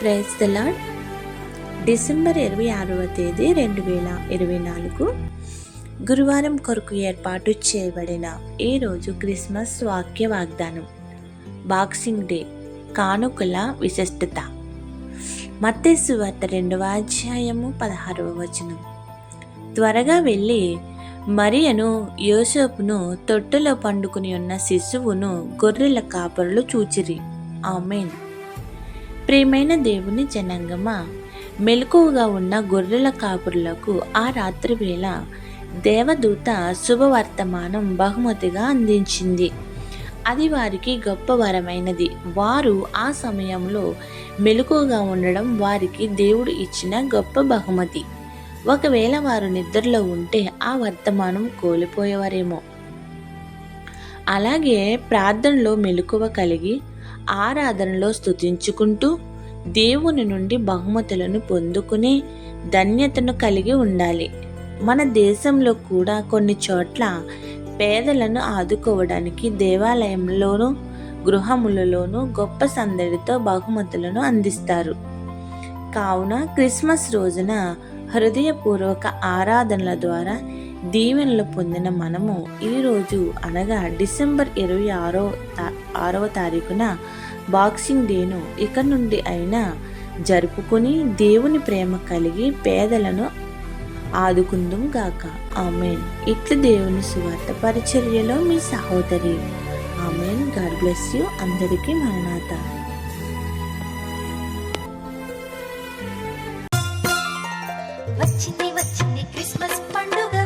Praise the lord December ఇరవై ఆరవ తేదీ రెండు వేల ఇరవై నాలుగు. గురువారం కొరకు ఏర్పాటు చేయబడిన ఈ రోజు క్రిస్మస్ వాక్య వాగ్దానం. బాక్సింగ్ డే కానుకల విశిష్టత. మత్తేసు వార్త రెండవ అధ్యాయము పదహారవ వచనం. త్వరగా వెళ్ళి మరియను యోసేపును తొట్టెలో పండుకుని ఉన్న శిశువును గొర్రెల కాపరులు చూచిరి. ఆమెన్. ప్రియమైన దేవుని జనాంగమా? మెలకువగా ఉన్న గొర్రెల కాపురులకు ఆ రాత్రి వేళ దేవదూత శుభవర్తమానం బహుమతిగా అందించింది. అది వారికి గొప్ప వరమైనది. వారు ఆ సమయంలో మెలకువగా ఉండడం వారికి దేవుడు ఇచ్చిన గొప్ప బహుమతి. ఒకవేళ వారు నిద్రలో ఉంటే ఆ వర్తమానం కోల్పోయేవారేమో. అలాగే ప్రార్థనలో మెలకువ కలిగి ఆరాధనలో స్థుతించుకుంటూ దేవుని నుండి బహుమతులను పొందుకునే ధన్యతను కలిగి ఉండాలి. మన దేశంలో కూడా కొన్ని చోట్ల పేదలను ఆదుకోవడానికి దేవాలయంలోనూ గృహములలోనూ గొప్ప సందడితో బహుమతులను అందిస్తారు. కావున క్రిస్మస్ రోజున హృదయపూర్వక ఆరాధనల ద్వారా దీవెనలు పొందిన మనము ఈరోజు అనగా డిసెంబర్ ఇరవై ఆరో ఆరవ తారీఖున బాక్సింగ్ డేను ఇక్కడ నుండి అయినా జరుపుకొని దేవుని ప్రేమ కలిగి పేదలను ఆదుకుందుం గాక. ఆమెన్. ఇట్లు దేవుని సువార్త పరిచర్యలో మీ సహోదరి. ఆమెన్. God bless you. అందరికీ మరణాత. వచ్చింది వచ్చింది క్రిస్మస్ పండుగ.